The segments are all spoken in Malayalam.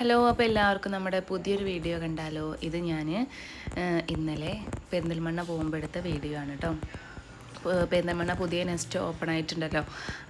ഹലോ അപ്പോൾ എല്ലാവർക്കും നമ്മുടെ പുതിയൊരു വീഡിയോ കണ്ടാലോ? ഇത് ഞാൻ ഇന്നലെ പെരിന്തൽമണ്ണ പോകുമ്പോൾ എടുത്ത വീഡിയോ ആണ് കേട്ടോ പെരിന്തൽമണ്ണ പുതിയ നെസ്റ്റ് ഓപ്പൺ ആയിട്ടുണ്ടല്ലോ.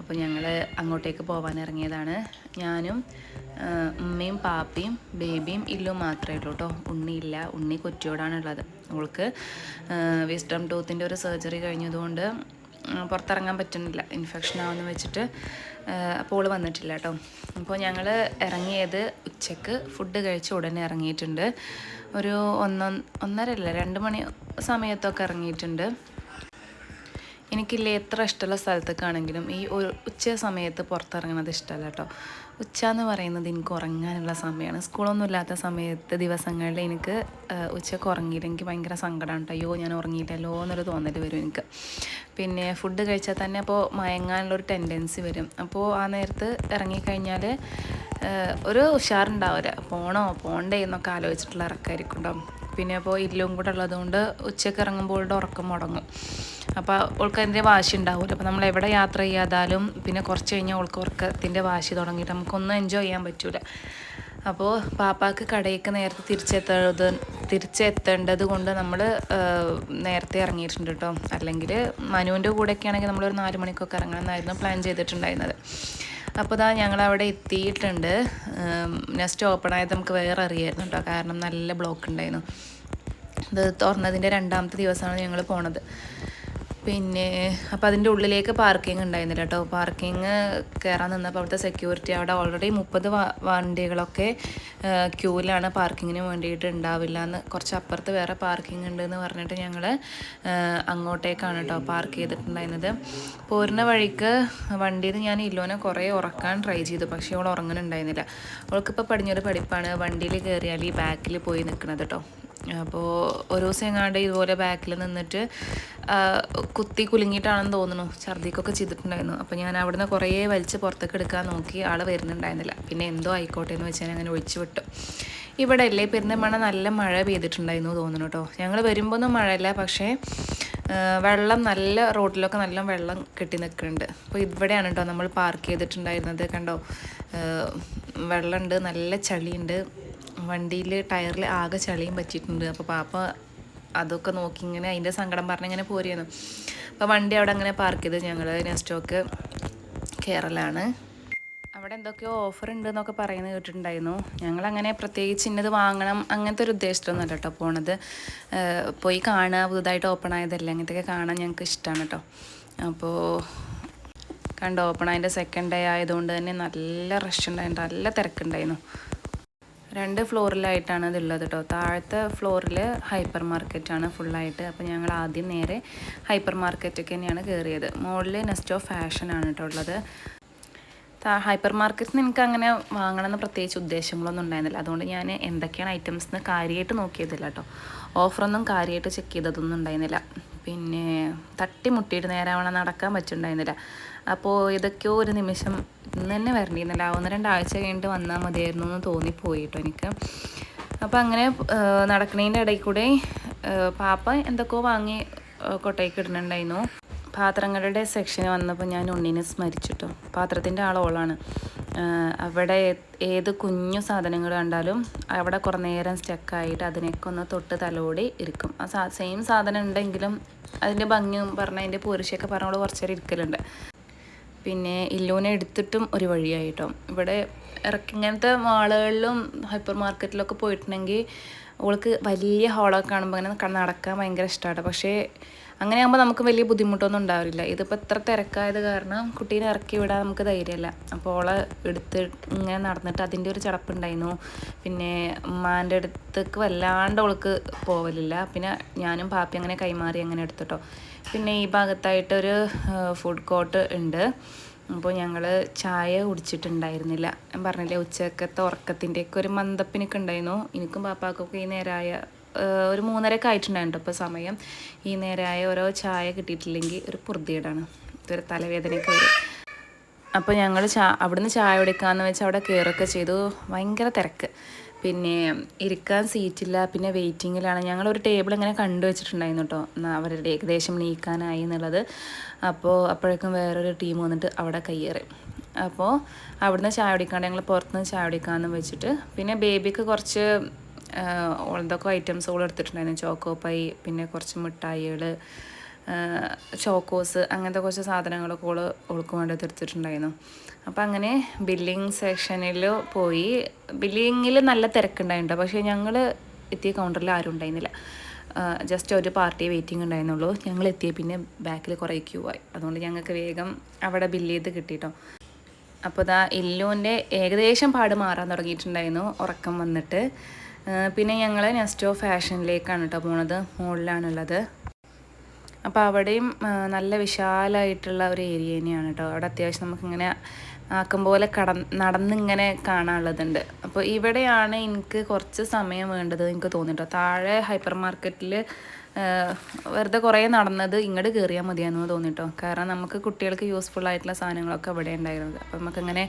അപ്പോൾ ഞങ്ങൾ അങ്ങോട്ടേക്ക് പോകാൻ ഇറങ്ങിയതാണ്. ഞാനും ഉമ്മയും പാപ്പയും ബേബിയും ഇല്ലും മാത്രമേ ഉള്ളൂ കേട്ടോ ഉണ്ണിയില്ല ഉണ്ണി കൊറ്റിയോടാണുള്ളത്. അവൾക്ക് വിസ്റ്റം ടൂത്തിന്റെ ഒരു സർജറി കഴിഞ്ഞതുകൊണ്ട് പുറത്തിറങ്ങാൻ പറ്റുന്നില്ല. ഇൻഫെക്ഷൻ ആവുമെന്ന് വെച്ചിട്ട് അപ്പോൾ ഓൾ വന്നിട്ടില്ല കേട്ടോ അപ്പോൾ ഞങ്ങൾ ഇറങ്ങിയത് ഉച്ചയ്ക്ക് ഫുഡ് കഴിച്ച് ഉടനെ ഇറങ്ങിയിട്ടുണ്ട്. ഒരു ഒന്നൊ ഒന്നര അല്ല രണ്ട് മണി സമയത്തൊക്കെ ഇറങ്ങിയിട്ടുണ്ട്. എനിക്കില്ലേ എത്ര ഇഷ്ടമുള്ള സ്ഥലത്തേക്കാണെങ്കിലും ഈ ഒരു ഉച്ച സമയത്ത് പുറത്തിറങ്ങുന്നത് ഇഷ്ടമല്ല കേട്ടോ ഉച്ച എന്ന് പറയുന്നത് എനിക്ക് ഉറങ്ങാനുള്ള സമയമാണ് സ്കൂളൊന്നും ഇല്ലാത്ത സമയത്ത് ദിവസങ്ങളിൽ എനിക്ക് ഉച്ചയ്ക്ക് ഉറങ്ങിയില്ല. എനിക്ക് ഭയങ്കര സങ്കടമാണ് കേട്ടോ അയ്യോ ഞാൻ ഉറങ്ങിയില്ലല്ലോ എന്നൊരു തോന്നൽ വരും എനിക്ക്. പിന്നെ ഫുഡ് കഴിച്ചാൽ തന്നെ അപ്പോൾ മയങ്ങാനുള്ളൊരു ടെൻഡൻസി വരും. അപ്പോൾ ആ നേരത്ത് ഇറങ്ങിക്കഴിഞ്ഞാൽ ഒരു ഉഷാറുണ്ടാവില്ല. പോണോ പോണ്ടേ എന്നൊക്കെ ആലോചിച്ചിട്ടുള്ള ഇറക്കമായിരിക്കും ഉണ്ടാവും പിന്നെ അപ്പോൾ ഇല്ലും കൂടെ ഉള്ളതുകൊണ്ട് ഉച്ചയ്ക്ക് ഇറങ്ങുമ്പോൾ ഉറക്കം മുടങ്ങും. അപ്പോൾ ഓൾക്ക് അതിന്റെ വാശി ഉണ്ടാവില്ല അപ്പോൾ നമ്മൾ എവിടെ യാത്ര ചെയ്യാതാലും പിന്നെ കുറച്ച് കഴിഞ്ഞാൽ ഓൾക്ക് ഉറക്കത്തിന്റെ വാശി തുടങ്ങിയിട്ട് നമുക്കൊന്നും എൻജോയ് ചെയ്യാൻ പറ്റൂല. അപ്പോൾ പാപ്പാക്ക് കടയിലേക്ക് നേരത്തെ തിരിച്ചെത്തത് തിരിച്ചെത്തേണ്ടത് കൊണ്ട് നമ്മൾ നേരത്തെ ഇറങ്ങിയിട്ടുണ്ട് കേട്ടോ. അല്ലെങ്കിൽ മനുവിന്റെ കൂടെയൊക്കെ ആണെങ്കിൽ നമ്മളൊരു നാല് മണിക്കൊക്കെ ഇറങ്ങണം എന്നായിരുന്നു പ്ലാൻ ചെയ്തിട്ടുണ്ടായിരുന്നത്. അപ്പോൾ ഇതാ ഞങ്ങളവിടെ എത്തിയിട്ടുണ്ട്. നെക്സ്റ്റ് ഓപ്പൺ ആയത് നമുക്ക് വേറെ അറിയായിരുന്നു കേട്ടോ കാരണം നല്ല ബ്ലോക്ക് ഉണ്ടായിരുന്നു. ഇത് തുറന്നതിന്റെ രണ്ടാമത്തെ ദിവസമാണ് ഞങ്ങൾ പോണത്. പിന്നെ അപ്പോൾ അതിന്റെ ഉള്ളിലേക്ക് പാർക്കിംഗ് ഉണ്ടായിരുന്നില്ല കേട്ടോ. പാർക്കിംഗ് കയറാൻ നിന്നപ്പോൾ അവിടുത്തെ സെക്യൂരിറ്റി അവിടെ ഓൾറെഡി മുപ്പത് വണ്ടികളൊക്കെ ക്യൂവിലാണ് പാർക്കിങ്ങിന് വേണ്ടിയിട്ട് ഉണ്ടാവില്ല എന്ന് കുറച്ച് അപ്പുറത്ത് വേറെ പാർക്കിംഗ് ഉണ്ട് എന്ന് പറഞ്ഞിട്ട് ഞങ്ങൾ അങ്ങോട്ടേക്കാണ് കേട്ടോ പാർക്ക് ചെയ്തിട്ടുണ്ടായിരുന്നത്. പോരുന്ന വഴിക്ക് വണ്ടിയിൽ ഞാൻ ഇല്ലോനെ കുറേ ഉറക്കാൻ ട്രൈ ചെയ്തു. പക്ഷേ അവൾ ഉറങ്ങുന്നുണ്ടായിരുന്നില്ല. അവൾക്കിപ്പോൾ പടിഞ്ഞൊരു പഠിപ്പാണ് വണ്ടിയിൽ കയറിയാൽ ഈ ബാക്കിൽ പോയി നിൽക്കുന്നത് കേട്ടോ. അപ്പോൾ ഒരു ദിവസം എങ്ങാണ്ട് ഇതുപോലെ ബാക്കിൽ നിന്നിട്ട് കുത്തി കുലുങ്ങിയിട്ടാണെന്ന് തോന്നുന്നു. ഛർദിക്കൊക്കെ ചെയ്തിട്ടുണ്ടായിരുന്നു. അപ്പോൾ ഞാൻ അവിടുന്ന് കുറേ വലിച്ച് പുറത്തേക്ക് എടുക്കാൻ നോക്കി ആൾ വരുന്നുണ്ടായിരുന്നില്ല. പിന്നെ എന്തോ ആയിക്കോട്ടെ എന്ന് വെച്ച് ഞാൻ അങ്ങനെ ഒഴിച്ചു വിട്ടു. ഇവിടെ അല്ലേ പെരുന്തമണ്ണ നല്ല മഴ പെയ്തിട്ടുണ്ടായിരുന്നു തോന്നുന്നു കേട്ടോ. ഞങ്ങൾ വരുമ്പോൾ ഒന്നും മഴയില്ല പക്ഷേ വെള്ളം നല്ല റോഡിലൊക്കെ നല്ല വെള്ളം കെട്ടി നിൽക്കുന്നുണ്ട്. അപ്പോൾ ഇവിടെയാണ് കേട്ടോ നമ്മൾ പാർക്ക് ചെയ്തിട്ടുണ്ടായിരുന്നത്. കണ്ടോ? വെള്ളമുണ്ട് നല്ല ചളിയുണ്ട്. വണ്ടിയിൽ ടയറിൽ ആകെ ചളിയും പറ്റിയിട്ടുണ്ട്. അപ്പോൾ പാപ്പ അതൊക്കെ നോക്കി ഇങ്ങനെ അതിന്റെ സങ്കടം പറഞ്ഞ് ഇങ്ങനെ പോരുന്നു അപ്പോൾ വണ്ടി അവിടെ അങ്ങനെ പാർക്ക് ചെയ്ത് ഞങ്ങൾ നെസ്റ്റോക്ക് കേരളാണ് അവിടെ എന്തൊക്കെയോ ഓഫർ ഉണ്ട് എന്നൊക്കെ പറയുന്നത് കേട്ടിട്ടുണ്ടായിരുന്നു. ഞങ്ങളങ്ങനെ പ്രത്യേകിച്ച് ഇന്നത് വാങ്ങണം അങ്ങനത്തെ ഒരു ഉദ്ദേശത്തിലൊന്നും കേട്ടോ പോണത്. പോയി കാണുക പുതുതായിട്ട് ഓപ്പൺ ആയതല്ല അങ്ങനത്തെയൊക്കെ കാണാൻ ഞങ്ങൾക്ക് ഇഷ്ടമാണ് കേട്ടോ. അപ്പോൾ കണ്ട് ഓപ്പൺ ആയതിന്റെ സെക്കൻഡ് ഡേ ആയതുകൊണ്ട് തന്നെ നല്ല റഷ് ഉണ്ടായിരുന്നു നല്ല തിരക്കുണ്ടായിരുന്നു. രണ്ട് ഫ്ലോറിലായിട്ടാണ് ഇതുള്ളത് കേട്ടോ. താഴത്തെ ഫ്ലോറിൽ ഹൈപ്പർ മാർക്കറ്റാണ് ഫുള്ളായിട്ട്. അപ്പോൾ ഞങ്ങൾ ആദ്യം നേരെ ഹൈപ്പർ മാർക്കറ്റൊക്കെ തന്നെയാണ് കയറിയത് മുകളിൽ നെസ്റ്റോ ഫാഷനാണ് കേട്ടോ ഉള്ളത്. ഹൈപ്പർ മാർക്കറ്റിൽ എനിക്ക് അങ്ങനെ വാങ്ങണമെന്ന് പ്രത്യേകിച്ച് ഉദ്ദേശങ്ങളൊന്നും ഉണ്ടായിരുന്നില്ല. അതുകൊണ്ട് ഞാൻ എന്തൊക്കെയാണ് ഐറ്റംസ് എന്ന് കാര്യമായിട്ട് നോക്കിയതില്ല കേട്ടോ. ഓഫറൊന്നും കാര്യമായിട്ട് ചെക്ക് ചെയ്തതൊന്നും ഉണ്ടായിരുന്നില്ല. പിന്നെ തട്ടിമുട്ടിയിട്ട് നേരെ അവളെ നടക്കാൻ പറ്റുന്നുണ്ടായിരുന്നില്ല അപ്പോൾ ഇതൊക്കെയോ ഒരു നിമിഷം ഇന്ന് തന്നെ വരണ്ടിയിരുന്നില്ല ഒന്ന് രണ്ടാഴ്ച കഴിഞ്ഞിട്ട് വന്നാൽ മതിയായിരുന്നു എന്ന് തോന്നിപ്പോയി കേട്ടോ എനിക്ക്. അപ്പോൾ അങ്ങനെ നടക്കണേന്റെ ഇടയിൽ കൂടെ പാപ്പ എന്തൊക്കെയോ വാങ്ങി കൊട്ടയ്ക്ക് ഇടുന്നുണ്ടായിരുന്നു. പാത്രങ്ങളുടെ സെക്ഷന് വന്നപ്പോൾ ഞാൻ ഉണ്ണിനെ സ്മരിച്ചിട്ടു. പാത്രത്തിന്റെ ആളോളാണ് അവിടെ ഏത് കുഞ്ഞു സാധനങ്ങൾ കണ്ടാലും അവിടെ കുറേ നേരം സ്റ്റക്കായിട്ട് അതിനൊക്കെ ഒന്ന് തൊട്ട് തലോടി ഇരിക്കും. ആ സെയിം സാധനം ഉണ്ടെങ്കിലും അതിന്റെ ഭംഗിയും പറഞ്ഞ അതിന്റെ പൂരിശയൊക്കെ പറഞ്ഞുകൊണ്ട് കുറച്ചേരം ഇരിക്കലുണ്ട്. പിന്നെ ഇല്ലൂനെ എടുത്തിട്ടും ഒരു വഴിയായിട്ടോ ഇവിടെ ഇങ്ങനത്തെ മാളുകളിലും ഹൈപ്പർ മാർക്കറ്റിലൊക്കെ പോയിട്ടുണ്ടെങ്കിൽ അവൾക്ക് വലിയ ഹോളൊക്കെ കാണുമ്പോൾ അങ്ങനെ നടക്കാൻ ഭയങ്കര ഇഷ്ടമാണ് പക്ഷേ അങ്ങനെ ആകുമ്പോൾ നമുക്ക് വലിയ ബുദ്ധിമുട്ടൊന്നും ഉണ്ടാവില്ല. ഇതിപ്പോൾ ഇത്ര തിരക്കായത് കാരണം കുട്ടീനെ ഇറക്കി വിടാൻ നമുക്ക് ധൈര്യമല്ല. അപ്പോൾ ഓളെ എടുത്ത് ഇങ്ങനെ നടന്നിട്ട് അതിന്റെ ഒരു ചടപ്പുണ്ടായിരുന്നു. പിന്നെ ഉമ്മാന്റെ അടുത്തേക്ക് വല്ലാണ്ട് അവൾക്ക് പോവലില്ല. പിന്നെ ഞാനും പാപ്പി അങ്ങനെ കൈമാറി അങ്ങനെ എടുത്തിട്ടോ പിന്നെ ഈ ഭാഗത്തായിട്ടൊരു ഫുഡ് കോർട്ട് ഉണ്ട്. അപ്പോൾ ഞങ്ങൾ ചായ കുടിച്ചിട്ടുണ്ടായിരുന്നില്ല. ഞാൻ പറഞ്ഞില്ലേ ഉച്ചക്കത്തെ ഉറക്കത്തിന്റെയൊക്കെ ഒരു മന്ദപ്പിനൊക്കെ ഉണ്ടായിരുന്നു. എനിക്കും പാപ്പാക്കൊക്കെ ഈ നേരമായ ഒരു മൂന്നരയൊക്കെ ആയിട്ടുണ്ടായിരുന്നു അപ്പോൾ സമയം. ഈ നേരമായ ഓരോ ചായ കിട്ടിയിട്ടില്ലെങ്കിൽ ഒരു പുറത്തിയിടാണ് ഇതൊരു തലവേദനയൊക്കെ വരും. അപ്പോൾ ഞങ്ങൾ ചാ അവിടുന്ന് ചായ കുടിക്കാമെന്ന് വെച്ചാൽ അവിടെ കയറൊക്കെ ചെയ്തു. ഭയങ്കര തിരക്ക്. പിന്നെ ഇരിക്കാൻ സീറ്റില്ല പിന്നെ വെയിറ്റിങ്ങിലാണ്. ഞങ്ങളൊരു ടേബിൾ ഇങ്ങനെ കണ്ടു വെച്ചിട്ടുണ്ടായിരുന്നു കേട്ടോ അവരുടെ ഏകദേശം നീക്കാനായി എന്നുള്ളത്. അപ്പോൾ അപ്പോഴേക്കും വേറൊരു ടീം വന്നിട്ട് അവിടെ കയ്യേറി. അപ്പോൾ അവിടുന്ന് ചായ കുടിക്കാണ്ട് ഞങ്ങൾ പുറത്തുനിന്ന് ചായ കുടിക്കാമെന്ന് വെച്ചിട്ട് പിന്നെ ബേബിക്ക് കുറച്ച് എന്തൊക്കെ ഐറ്റംസ് ഓൾ എടുത്തിട്ടുണ്ടായിരുന്നു. ചോക്കോ പൈ പിന്നെ കുറച്ച് മിഠായികൾ ചോക്കോസ് അങ്ങനത്തെ കുറച്ച് സാധനങ്ങളൊക്കെ ഓൾ ഓൾക്ക് വേണ്ടി തീർത്തിട്ടുണ്ടായിരുന്നു. അപ്പം അങ്ങനെ ബില്ലിംഗ് സെക്ഷനിൽ പോയി. ബില്ലിങ്ങിൽ നല്ല തിരക്കുണ്ടായിട്ടുണ്ട്. പക്ഷേ ഞങ്ങൾ എത്തിയ കൗണ്ടറിൽ ആരും ഉണ്ടായിരുന്നില്ല. ജസ്റ്റ് ഒരു പാർട്ടി വെയിറ്റിംഗ് ഉണ്ടായിരുന്നുള്ളൂ. ഞങ്ങൾ എത്തിയ പിന്നെ ബാക്കിൽ കുറേ ക്യൂ ആയി. അതുകൊണ്ട് ഞങ്ങൾക്ക് വേഗം അവിടെ ബില്ല് ചെയ്ത് കിട്ടിയിട്ടോ അപ്പോൾ ഇതാ ഇല്ലുവിന്റെ ഏകദേശം പാട് മാറാൻ തുടങ്ങിയിട്ടുണ്ടായിരുന്നു ഉറക്കം വന്നിട്ട്. പിന്നെ ഞങ്ങൾ നെസ്റ്റോ ഫാഷനിലേക്കാണ് കേട്ടോ പോണത്. മുകളിലാണുള്ളത് അപ്പോൾ അവിടെയും നല്ല വിശാലമായിട്ടുള്ള ഒരു ഏരിയ തന്നെയാണ് കേട്ടോ അവിടെ അത്യാവശ്യം നമുക്കിങ്ങനെ ആക്കും പോലെ കട നടന്നിങ്ങനെ കാണാനുള്ളതുണ്ട്. അപ്പോൾ ഇവിടെയാണ് എനിക്ക് കുറച്ച് സമയം വേണ്ടത് എനിക്ക് തോന്നിട്ടോ താഴെ ഹൈപ്പർ മാർക്കറ്റിൽ വെറുതെ കുറേ നടന്നത് ഇങ്ങോട്ട് കയറിയാൽ മതിയായിരുന്നു തോന്നിട്ടോ കാരണം നമുക്ക് കുട്ടികൾക്ക് യൂസ്ഫുൾ ആയിട്ടുള്ള സാധനങ്ങളൊക്കെ ഇവിടെ ഉണ്ടായിരുന്നത്. അപ്പോൾ നമുക്കിങ്ങനെ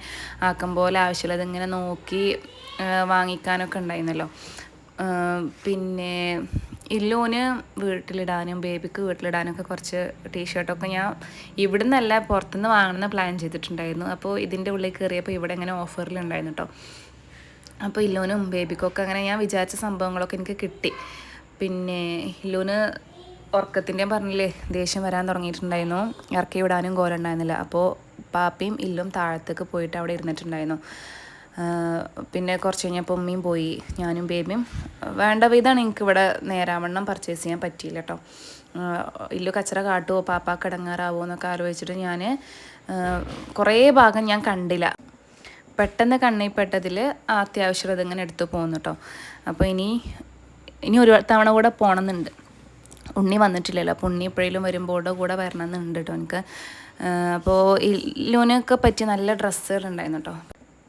ആക്കും പോലെ ആവശ്യമുള്ളത് ഇങ്ങനെ നോക്കി വാങ്ങിക്കാനൊക്കെ ഉണ്ടായിരുന്നല്ലോ. പിന്നെ ഇല്ലൂന് വീട്ടിലിടാനും ബേബിക്ക് വീട്ടിലിടാനൊക്കെ കുറച്ച് ടീഷർട്ടൊക്കെ ഞാൻ ഇവിടുന്നല്ല പുറത്തുനിന്ന് വാങ്ങണമെന്ന് പ്ലാൻ ചെയ്തിട്ടുണ്ടായിരുന്നു. അപ്പോൾ ഇതിന്റെ ഉള്ളിൽ കയറിയപ്പോൾ ഇവിടെ ഇങ്ങനെ ഓഫറിലുണ്ടായിരുന്നു കേട്ടോ അപ്പോൾ ഇല്ലോനും ബേബിക്കൊക്കെ അങ്ങനെ ഞാൻ വിചാരിച്ച സംഭവങ്ങളൊക്കെ എനിക്ക് കിട്ടി. പിന്നെ ഇല്ലോന് ഉറക്കത്തിന്റെയും പറഞ്ഞില്ലേ ദേഷ്യം വരാൻ തുടങ്ങിയിട്ടുണ്ടായിരുന്നു. ഇറക്കി വിടാനും കോലുണ്ടായിരുന്നില്ല അപ്പോൾ പാപ്പയും ഇല്ലും താഴത്തേക്ക് പോയിട്ട് അവിടെ ഇരുന്നിട്ടുണ്ടായിരുന്നു. പിന്നെ കുറച്ച് കഴിഞ്ഞപ്പോൾ ഉമ്മയും പോയി ഞാനും ബേബിയും. വേണ്ട വിധമാണ് എനിക്ക് ഇവിടെ നേരാവണ്ണം പർച്ചേസ് ചെയ്യാൻ പറ്റിയില്ല കേട്ടോ ഇല്ല കച്ചറ കാട്ടുമോ പാപ്പ ഇടങ്ങാറാവോ എന്നൊക്കെ ആലോചിച്ചിട്ട് ഞാൻ കുറേ ഭാഗം ഞാൻ കണ്ടില്ല. പെട്ടെന്ന് കണ്ണിൽ പെട്ടതിൽ അത്യാവശ്യം ഇതിങ്ങനെ എടുത്തു പോകുന്നു കേട്ടോ അപ്പോൾ ഇനി ഇനി ഒരു തവണ കൂടെ പോകണമെന്നുണ്ട് ഉണ്ണി വന്നിട്ടില്ലല്ലോ അപ്പോൾ ഉണ്ണി എപ്പോഴേലും വരുമ്പോഴോ കൂടെ വരണമെന്നുണ്ട് കേട്ടോ എനിക്ക്. അപ്പോൾ ഇല്ലൂനൊക്കെ പറ്റി നല്ല ഡ്രസ്സുകൾ ഉണ്ടായിരുന്നു കേട്ടോ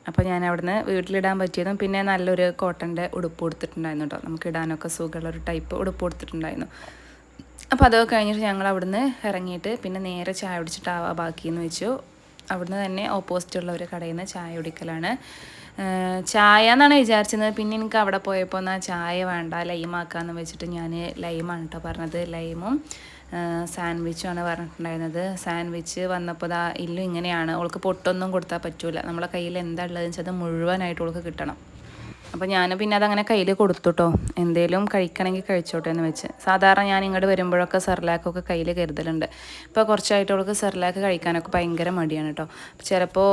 അപ്പോൾ ഞാൻ അവിടുന്ന് വീട്ടിലിടാൻ പറ്റിയതും പിന്നെ നല്ലൊരു കോട്ടന്റെ ഉടുപ്പ് കൊടുത്തിട്ടുണ്ടായിരുന്നു കേട്ടോ. നമുക്ക് ഇടാനൊക്കെ സുഖമുള്ള ഒരു ടൈപ്പ് ഉടുപ്പ് കൊടുത്തിട്ടുണ്ടായിരുന്നു അപ്പോൾ അതൊക്കെ കഴിഞ്ഞിട്ട് ഞങ്ങൾ അവിടുന്ന് ഇറങ്ങിയിട്ട് പിന്നെ നേരെ ചായ കുടിച്ചിട്ടാവാ ബാക്കിയെന്ന് വെച്ചു. അവിടുന്ന് തന്നെ ഓപ്പോസിറ്റുള്ള ഒരു കടയിൽ നിന്ന് ചായ കുടിക്കലാണ്. ചായ എന്നാണ് വിചാരിച്ചത് പിന്നെ എനിക്ക് അവിടെ പോയപ്പോൾ എന്നാൽ ചായ വേണ്ട ലൈമാക്കാന്ന് വെച്ചിട്ട് ഞാൻ ലൈമാണ് കേട്ടോ പറഞ്ഞത് ലൈമും. സാൻഡ്വിച്ചുമാണ് പറഞ്ഞിട്ടുണ്ടായിരുന്നത്. സാൻഡ്വിച്ച് വന്നപ്പോൾ ഇല്ലും ഇങ്ങനെയാണ്. അവൾക്ക് പൊട്ടൊന്നും കൊടുത്താൽ പറ്റൂല. നമ്മളെ കയ്യിൽ എന്താ ഉള്ളതെന്ന് വെച്ചാൽ അത് മുഴുവനായിട്ട് അവൾക്ക് കിട്ടണം. അപ്പോൾ ഞാൻ പിന്നെ അതങ്ങനെ കയ്യിൽ കൊടുത്തുട്ടോ. എന്തേലും കഴിക്കണമെങ്കിൽ കഴിച്ചോട്ടെ എന്ന് വെച്ച്. സാധാരണ ഞാൻ ഇങ്ങോട്ട് വരുമ്പോഴൊക്കെ സെർലാക്കൊക്കെ കയ്യിൽ കരുതലുണ്ട്. ഇപ്പോൾ കുറച്ചായിട്ട് അവൾക്ക് സെർലാക്ക് കഴിക്കാനൊക്കെ ഭയങ്കര മടിയാണ് കേട്ടോ ചിലപ്പോൾ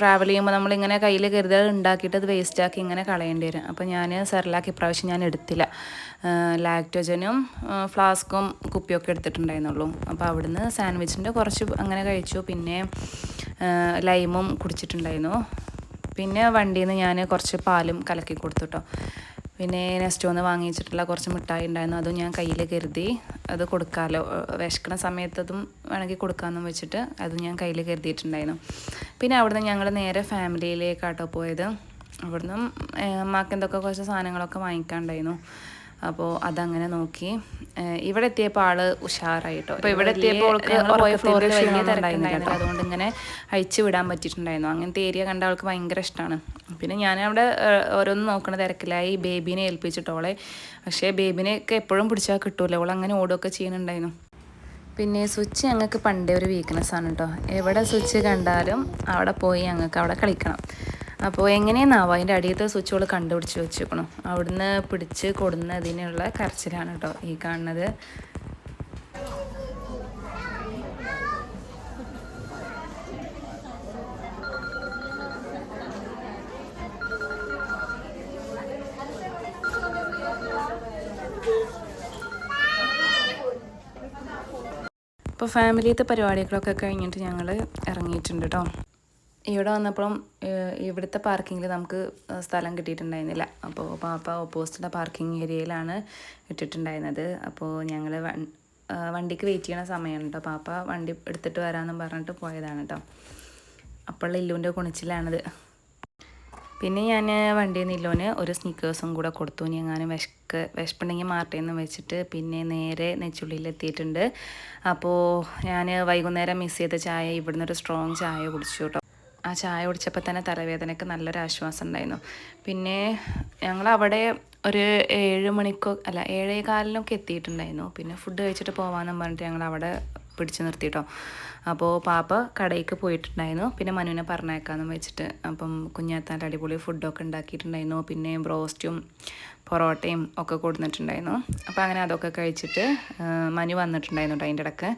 ട്രാവൽ ചെയ്യുമ്പോൾ നമ്മളിങ്ങനെ കയ്യിൽ കരുതൽ ഉണ്ടാക്കിയിട്ട് അത് വേസ്റ്റാക്കി ഇങ്ങനെ കളയേണ്ടി വരും. അപ്പോൾ ഞാൻ സെർലാക്ക് ഇപ്രാവശ്യം ഞാൻ എടുത്തില്ല. ലാക്ടോജനും ഫ്ലാസ്കും കുപ്പിയൊക്കെ എടുത്തിട്ടുണ്ടായിരുന്നുള്ളൂ. അപ്പോൾ അവിടുന്ന് സാൻഡ്വിച്ചിന്റെ കുറച്ച് അങ്ങനെ കഴിച്ചു. പിന്നെ ലൈമും കുടിച്ചിട്ടുണ്ടായിരുന്നു. പിന്നെ വണ്ടിയിൽ നിന്ന് ഞാൻ കുറച്ച് പാലും കലക്കി കൊടുത്തു കേട്ടോ പിന്നെ നെസ്റ്റോന്ന് വാങ്ങിച്ചിട്ടുള്ള കുറച്ച് മിഠായി ഉണ്ടായിരുന്നു. അതും ഞാൻ കയ്യിൽ കരുതി അത് കൊടുക്കാമല്ലോ വിശക്കണ സമയത്തതും വേണമെങ്കിൽ കൊടുക്കാമെന്നും വെച്ചിട്ട് അതും ഞാൻ കയ്യിൽ കരുതിയിട്ടുണ്ടായിരുന്നു. പിന്നെ അവിടുന്ന് ഞങ്ങൾ നേരെ ഫാമിലിയിലേക്കാട്ടോ പോയത്. അവിടുന്ന് മാക്കെന്തൊക്കെ കുറച്ച് സാധനങ്ങളൊക്കെ വാങ്ങിക്കാണ്ടായിരുന്നു. അപ്പോൾ അതങ്ങനെ നോക്കി. ഇവിടെ എത്തിയപ്പോൾ ആൾ ഉഷാറായിട്ടോ. അപ്പോൾ ഇവിടെ എത്തിയപ്പോൾ അവൾക്ക് പോയ ഫ്ലോറിൽ വലിയ തിരക്കുണ്ടായിരുന്നില്ല അതുകൊണ്ട് ഇങ്ങനെ അഴിച്ചു വിടാൻ പറ്റിയിട്ടുണ്ടായിരുന്നു. അങ്ങനത്തെ ഏരിയ കണ്ട അവൾക്ക് ഭയങ്കര ഇഷ്ടമാണ് പിന്നെ ഞാൻ അവിടെ ഓരോന്ന് നോക്കണ തിരക്കിലായി ബേബീനെ ഏൽപ്പിച്ചിട്ടോളെ പക്ഷേ ബേബിനെയൊക്കെ എപ്പോഴും പിടിച്ചാൽ കിട്ടൂല. അവൾ അങ്ങനെ ഓടുകയൊക്കെ ചെയ്യുന്നുണ്ടായിരുന്നു. പിന്നെ സ്വിച്ച് ഞങ്ങൾക്ക് പണ്ടേ ഒരു വീക്ക്നെസ് ആണ് കേട്ടോ എവിടെ സ്വിച്ച് കണ്ടാലും അവിടെ പോയി ഞങ്ങൾക്ക് അവിടെ കളിക്കണം. അപ്പോൾ എങ്ങനെയെന്നാവോ അതിന്റെ അടിയത്തെ സ്വിച്ചുകൾ കണ്ടുപിടിച്ച് വെച്ചേക്കണം. അവിടുന്ന് പിടിച്ച് കൊടുന്നതിനുള്ള കരച്ചിലാണ് കേട്ടോ ഈ കാണുന്നത്. ഇപ്പോൾ ഫാമിലിയത്തെ പരിപാടികളൊക്കെ കഴിഞ്ഞിട്ട് ഞങ്ങൾ ഇറങ്ങിയിട്ടുണ്ട് കേട്ടോ. ഇവിടെ വന്നപ്പോഴും ഇവിടുത്തെ പാർക്കിങ്ങിൽ നമുക്ക് സ്ഥലം കിട്ടിയിട്ടുണ്ടായിരുന്നില്ല. അപ്പോൾ പാപ്പ ഓപ്പോസിറ്റുള്ള പാർക്കിംഗ് ഏരിയയിലാണ് ഇട്ടിട്ടുണ്ടായിരുന്നത്. അപ്പോൾ ഞങ്ങൾ വണ്ടിക്ക് വെയിറ്റ് ചെയ്യണ സമയമാണ് കേട്ടോ പാപ്പ വണ്ടി എടുത്തിട്ട് വരാമെന്നും പറഞ്ഞിട്ട് പോയതാണ് കേട്ടോ അപ്പോൾ ഇല്ലുവിന്റെ കുണിച്ചിലാണിത്. പിന്നെ ഞാൻ വണ്ടിയിൽ നില്ലോന് ഒരു സ്നീക്കേഴ്സും കൂടെ കൊടുത്തു. ഇനി എങ്ങാനും വിശക്ക് വിശപ്പുണ്ടെങ്കിൽ മാറട്ടെ വെച്ചിട്ട് പിന്നെ നേരെ നെച്ചുള്ളിയിൽ എത്തിയിട്ടുണ്ട്. അപ്പോൾ ഞാൻ വൈകുന്നേരം മിസ് ചെയ്ത ചായ ഇവിടുന്ന് ഒരു സ്ട്രോങ് ചായ കുടിച്ചു കേട്ടോ ആ ചായ കുടിച്ചപ്പോൾ തന്നെ തലവേദനയ്ക്ക് നല്ലൊരു ആശ്വാസം ഉണ്ടായിരുന്നു. പിന്നെ ഞങ്ങൾ അവിടെ ഒരു ഏഴ് മണിക്കോ അല്ല ഏഴേ കാലിനൊക്കെ എത്തിയിട്ടുണ്ടായിരുന്നു. പിന്നെ ഫുഡ് കഴിച്ചിട്ട് പോകാമെന്നും പറഞ്ഞിട്ട് ഞങ്ങൾ അവിടെ പിടിച്ചു നിർത്തിയിട്ടോ അപ്പോൾ പാപ്പ കടയിലേക്ക് പോയിട്ടുണ്ടായിരുന്നു. പിന്നെ മനുവിനെ പറഞ്ഞേക്കാമെന്ന് വെച്ചിട്ട് അപ്പം കുഞ്ഞാത്താന്റെ അടിപൊളി ഫുഡൊക്കെ ഉണ്ടാക്കിയിട്ടുണ്ടായിരുന്നു. പിന്നെ ബ്രോസ്റ്റും പൊറോട്ടയും ഒക്കെ കൊടുത്തിട്ടുണ്ടായിരുന്നു അപ്പോൾ അങ്ങനെ അതൊക്കെ കഴിച്ചിട്ട് മനു വന്നിട്ടുണ്ടായിരുന്നു കേട്ടോ അതിന്റെ ഇടയ്ക്ക്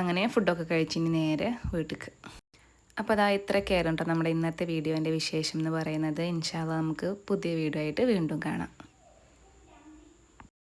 അങ്ങനെ ഫുഡൊക്കെ കഴിച്ച് ഇനി നേരെ വീട്ടിലേക്ക് അപ്പോൾ അതാ ഇത്രയൊക്കെയായിരുന്നു കേട്ടോ നമ്മുടെ ഇന്നത്തെ വീഡിയോന്റെ വിശേഷം എന്ന് പറയുന്നത്. ഇൻഷാല്ല നമുക്ക് പുതിയ വീഡിയോ ആയിട്ട് വീണ്ടും കാണാം.